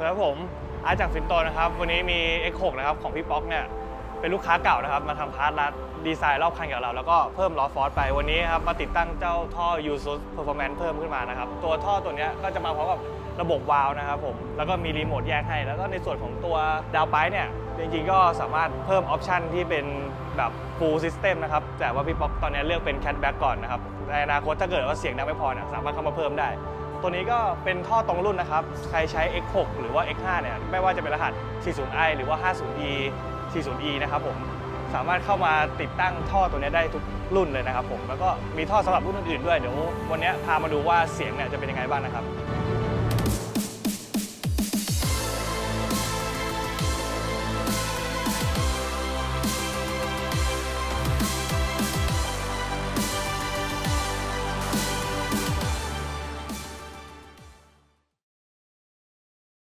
ครับผมอาจากฟินโตนะครับ วันนี้มี X6 นะครับของพี่ป๊อกเนี่ยเป็นลูกค้าเก่านะครับ มาทำพาร์ทรัดดีไซน์รอบคันกับเรา แล้วก็เพิ่มล้อฟอร์สไปวันนี้ครับมาติดตั้งเจ้าท่อ u s u s Performance เพิ่มขึ้นมานะครับ ตัวท่อตัวนี้ก็จะมาพร้อมกับระบบวาล์วนะครับผมแล้วก็มีรีโมทแยกให้ แล้วก็ในส่วนของตัวดาวไ e เนี่ยจริงๆก็สามารถเพิ่มออปชันที่เป็นแบบ full system นะครับ แต่ว่าพี่ป๊อกตอนนี้เลือกเป็น catback ก่อนนะครับในอนาคตถ้าเกิดว่าเสียงดังไม่พอเนี่ยสามารถเข้ามาเพิ่มได้ ตัวนี้ก็เป็นท่อตรงรุ่นนะครับ ใครใช้ X6 หรือว่า X5 เนี่ยไม่ว่าจะเป็นรหัส 40i หรือว่า 50e 40e นะครับผมสามารถเข้ามาติดตั้งท่อตัวนี้ได้ทุกรุ่นเลยนะครับผมแล้วก็มีท่อสำหรับรุ่นอื่นๆด้วยเดี๋ยววันนี้พามาดูว่าเสียงเนี่ยจะเป็นยังไงบ้างนะครับ